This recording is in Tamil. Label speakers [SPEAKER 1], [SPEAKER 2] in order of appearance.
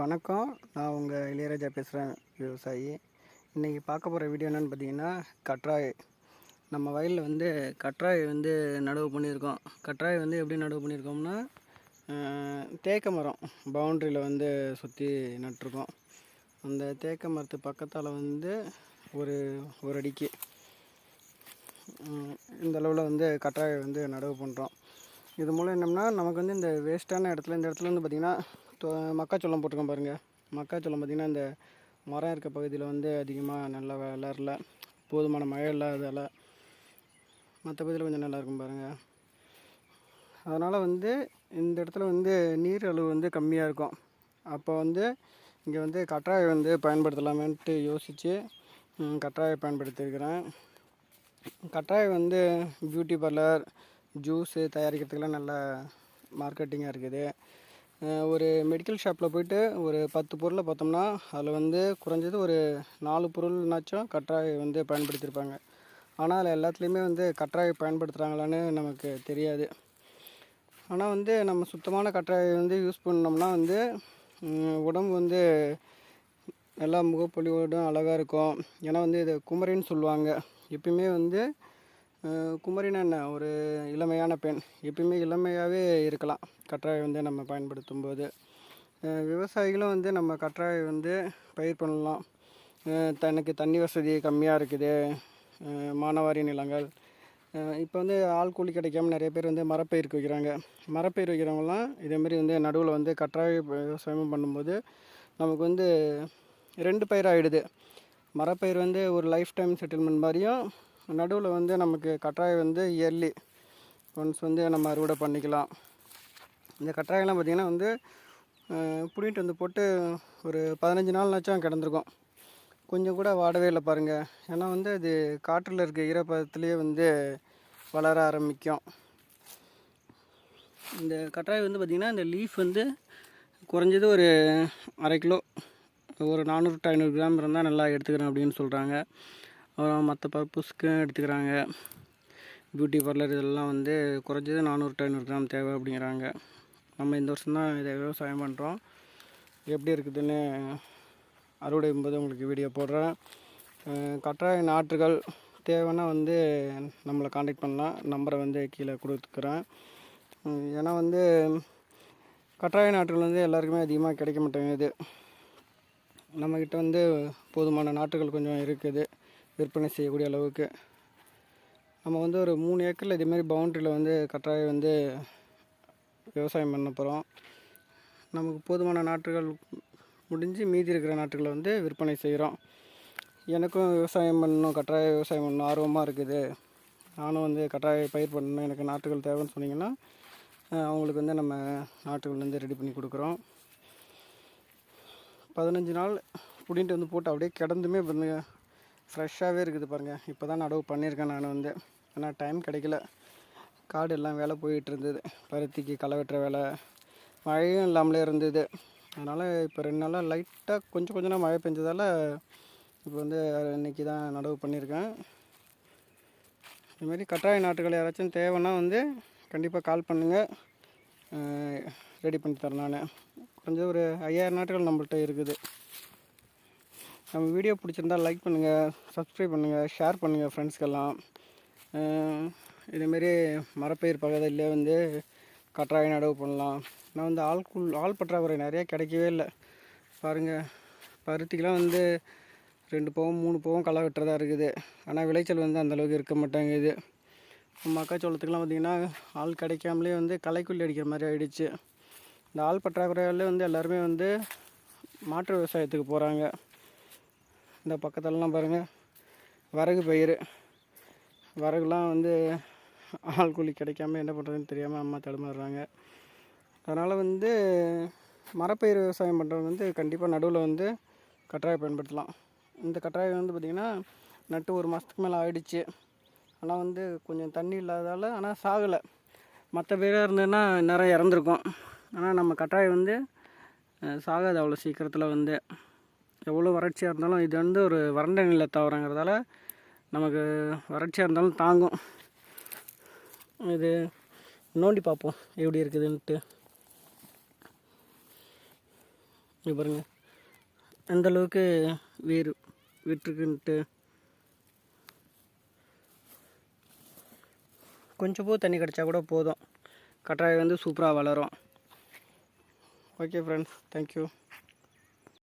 [SPEAKER 1] வணக்கம். நான் உங்கள் இளையராஜா பேசுகிறேன் விவசாயி. இன்றைக்கி பார்க்க போகிற வீடியோ என்னென்னு பார்த்தீங்கன்னா கற்றாழை. நம்ம வயலில் வந்து கற்றாழை வந்து நடவு பண்ணியிருக்கோம். கற்றாழை வந்து எப்படி நடவு பண்ணியிருக்கோம்னா தேக்க மரம் பவுண்ட்ரியில் வந்து சுற்றி நட்டிருக்கோம். அந்த தேக்க மரத்து பக்கத்தால் வந்து ஒரு ஒரு அடிக்கு. இந்த அளவில் வந்து கற்றாயை வந்து நடவு பண்ணுறோம் இது மூலம் என்னம்னா நமக்கு வந்து இந்த வேஸ்ட்டான இடத்துல இந்த இடத்துல வந்து பார்த்திங்கன்னா மக்காச்சோளம் போட்டிருக்கோம் பாருங்கள் மக்காச்சோளம் பார்த்திங்கன்னா இந்த மரம் இருக்க பகுதியில் வந்து அதிகமாக நல்லா வளரல. போதுமான மழை இல்லாததால் மற்ற பகுதியில் கொஞ்சம் நல்லாயிருக்கும் பாருங்கள் அதனால் வந்து இந்த இடத்துல வந்து நீர் அளவு வந்து கம்மியாக இருக்கும். அப்போ வந்து இங்கே வந்து கற்றாழை வந்து பயன்படுத்தலாமேன்ட்டு யோசித்து ம், கற்றாழை பயன்படுத்தியிருக்கிறேன். கற்றாழை வந்து பியூட்டி பார்லர் ஜூஸு தயாரிக்கிறதுக்கெல்லாம் நல்ல மார்க்கெட்டிங்காக இருக்குது. ஒரு மெடிக்கல் ஷாப்பில் போயிட்டு ஒரு பத்து பொருளை பார்த்தோம்னா அதில் வந்து குறைஞ்சது ஒரு நாலு பொருள்னாச்சும் கற்றாழை வந்து பயன்படுத்தியிருப்பாங்க ஆனால் அதில் எல்லாத்துலேயுமே வந்து கற்றாழை பயன்படுத்துகிறாங்களான்னு நமக்கு தெரியாது. ஆனால் வந்து நம்ம சுத்தமான கற்றாழை வந்து யூஸ் பண்ணோம்னா வந்து உடம்பு வந்து எல்லா முகப்பொலிவோடும் அழகாக இருக்கும். ஏன்னா வந்து இது குமரின்னு சொல்லுவாங்க. எப்பயுமே வந்து குமரினா என்ன ஒரு இளமையான பெண். எப்பயுமே இளமையாகவே இருக்கலாம். கற்றாழை வந்து நம்ம பயன்படுத்தும் போது விவசாயிகளும் வந்து நம்ம கற்றாழை வந்து பயிர் பண்ணலாம். தனக்கு தண்ணி வசதி கம்மியாக இருக்குது. மானவாரி மானாவாரி நிலங்கள். இப்போ வந்து ஆள் கூலி கிடைக்காம நிறைய பேர் வந்து மரப்பயிருக்கு வைக்கிறாங்க மரப்பயிர் வைக்கிறவங்கலாம் இதேமாரி வந்து நடுவில் வந்து கற்றாழை விவசாயம் பண்ணும்போது நமக்கு வந்து ரெண்டு பயிர் ஆகிடுது மரப்பயிர் வந்து ஒரு லைஃப் டைம் செட்டில்மெண்ட் மாதிரியும் நடுவில் வந்து நமக்கு கட்டாயம் வந்து இயர்லி ஒன்ஸ் வந்து நம்ம அறுவடை பண்ணிக்கலாம். இந்த கட்டாயம்லாம் பார்த்திங்கன்னா வந்து புடிட்டு வந்து போட்டு ஒரு பதினஞ்சு நாள்னாச்சும் கிடந்திருக்கும். கொஞ்சம் கூட வாடவே இல்லை பாருங்கள் ஏன்னா வந்து அது காற்றில் இருக்க ஈரப்பதத்துலேயே வந்து வளர ஆரம்பிக்கும். இந்த கட்டாயம் வந்து பார்த்திங்கன்னா இந்த லீஃப் வந்து குறைஞ்சது ஒரு அரை கிலோ ஒரு நானூறு டு ஐநூறு கிராம் இருந்தால் நல்லா எடுத்துக்கிறேன் அப்படின்னு சொல்கிறாங்க அப்புறம் மற்ற பர்பஸ்க்கும் எடுத்துக்கிறாங்க. பியூட்டி பார்லர் இதெல்லாம் வந்து குறைஞ்சது நானூறு டு ஐநூறு கிராம் தேவை அப்படிங்கிறாங்க. நம்ம இந்த வருஷம் தான் இதை விவசாயம் பண்ணுறோம் எப்படி இருக்குதுன்னு அறுவடை போது உங்களுக்கு வீடியோ போடுறேன். கட்டாய நாற்றுகள் தேவைன்னா வந்து நம்மளை காண்டாக்ட் பண்ணலாம். நம்பரை வந்து கீழே கொடுத்துக்கிறேன். ஏன்னா வந்து கட்டாய நாற்றுகள் வந்து எல்லாருக்குமே அதிகமாக கிடைக்க மாட்டேங்குது. நம்மக்கிட்ட வந்து போதுமான நாற்றுகள் கொஞ்சம் இருக்குது. விற்பனை செய்யக்கூடிய அளவுக்கு. நம்ம வந்து ஒரு மூணு ஏக்கரில் இதேமாரி பவுண்ட்ரியில் வந்து கட்டாயம் வந்து விவசாயம் பண்ண போகிறோம் நமக்கு போதுமான நாற்றுகள் முடிஞ்சு மீதி இருக்கிற நாற்றுகளை வந்து விற்பனை செய்கிறோம் எனக்கும் விவசாயம் பண்ணணும் கட்டாய விவசாயம் பண்ணணும் ஆர்வமாக இருக்குது. நானும் வந்து கட்டாய பயிர் பண்ணணும் எனக்கு நாற்றுகள் தேவைன்னு சொன்னீங்கன்னா அவங்களுக்கு வந்து நம்ம நாட்டுகள் வந்து ரெடி பண்ணி கொடுக்குறோம். பதினஞ்சு நாள் புடின்ட்டு வந்து போட்டு அப்படியே கிடந்துமே பாருங்க ஃப்ரெஷ்ஷாகவே இருக்குது பாருங்கள் இப்போ தான் நடவு பண்ணியிருக்கேன் நான் வந்து. ஆனால் டைம் கிடைக்கல. காடு எல்லாம் வேலை போயிட்டு இருந்தது. பருத்திக்கு களை வெட்டுற வேலை. மழையும் இல்லாமலே இருந்தது. அதனால் இப்போ ரெண்டு நாளாக லைட்டாக கொஞ்சம் கொஞ்சமாக மழை பெஞ்சதால் இப்போ வந்து இன்னைக்கு தான் நடவு பண்ணியிருக்கேன். இதுமாரி கட்டாய நாட்டுகள் யாராச்சும் தேவைன்னா வந்து கண்டிப்பாக கால் பண்ணுங்கள் ரெடி பண்ணி தரேன் நான். கொஞ்சம் ஒரு ஐயாயிரம் நாட்டுகள் நம்மள்கிட்ட இருக்குது. நம்ம வீடியோ பிடிச்சிருந்தா லைக் பண்ணுங்கள் சப்ஸ்கிரைப் பண்ணுங்கள் ஷேர் பண்ணுங்கள் ஃப்ரெண்ட்ஸ்க்கெல்லாம் இதேமாரி மரப்பயிர் பகுதியிலே வந்து கற்றாழை நடவு பண்ணலாம். நான் வந்து ஆள் ஆள் பற்றாக்குறை நிறையா கிடைக்கவே இல்லை. பாருங்கள் பருத்திக்கெலாம் வந்து ரெண்டு பவும் மூணு பவும் களை வெட்டுறதா இருக்குது. ஆனால் விளைச்சல் வந்து அந்தளவுக்கு இருக்க மாட்டேங்குது. மக்காச்சோளத்துக்கெலாம் பார்த்திங்கன்னா ஆள் கிடைக்காமலே வந்து களைக்குள்ளி அடிக்கிற மாதிரி ஆகிடுச்சு இந்த ஆள் பற்றாக்குறையாலே வந்து எல்லாருமே வந்து மாற்று விவசாயத்துக்கு போகிறாங்க இந்த பக்கத்துலலாம் பாருங்கள் வரகு பயிர் வரகுலாம் வந்து ஆள் கூலி கிடைக்காம என்ன பண்ணுறதுன்னு தெரியாமல் அம்மா தடுமாறுறாங்க. அதனால் வந்து மரப்பயிர் விவசாயம் பண்ணுறவங்க வந்து கண்டிப்பாக நடுவில் வந்து கட்டாயம் பயன்படுத்தலாம். இந்த கட்டாயம் வந்து பார்த்திங்கன்னா நட்டு ஒரு மாதத்துக்கு மேலே ஆயிடுச்சு. ஆனால் வந்து கொஞ்சம் தண்ணி இல்லாததால் ஆனால் சாகலை. மற்ற பேராக இருந்ததுன்னா நிறைய இறந்துருக்கும். ஆனால் நம்ம கட்டாயம் வந்து சாகாது அவ்வளோ சீக்கிரத்தில் வந்து. எவ்வளோ வறட்சியாக இருந்தாலும் இது வந்து ஒரு வறண்ட நில தாவரங்கிறதால நமக்கு வறட்சியாக இருந்தாலும் தாங்கும். இது நோண்டி பார்ப்போம் எப்படி இருக்குதுன்ட்டு. இங்கே பாருங்கள் எந்தளவுக்கு வேறு விட்டுருக்குன்ட்டு. கொஞ்சம் பூ தண்ணி கிடச்சா கூட போதும். கட்டாயம் வந்து சூப்பராக வளரும். Okay friends thank you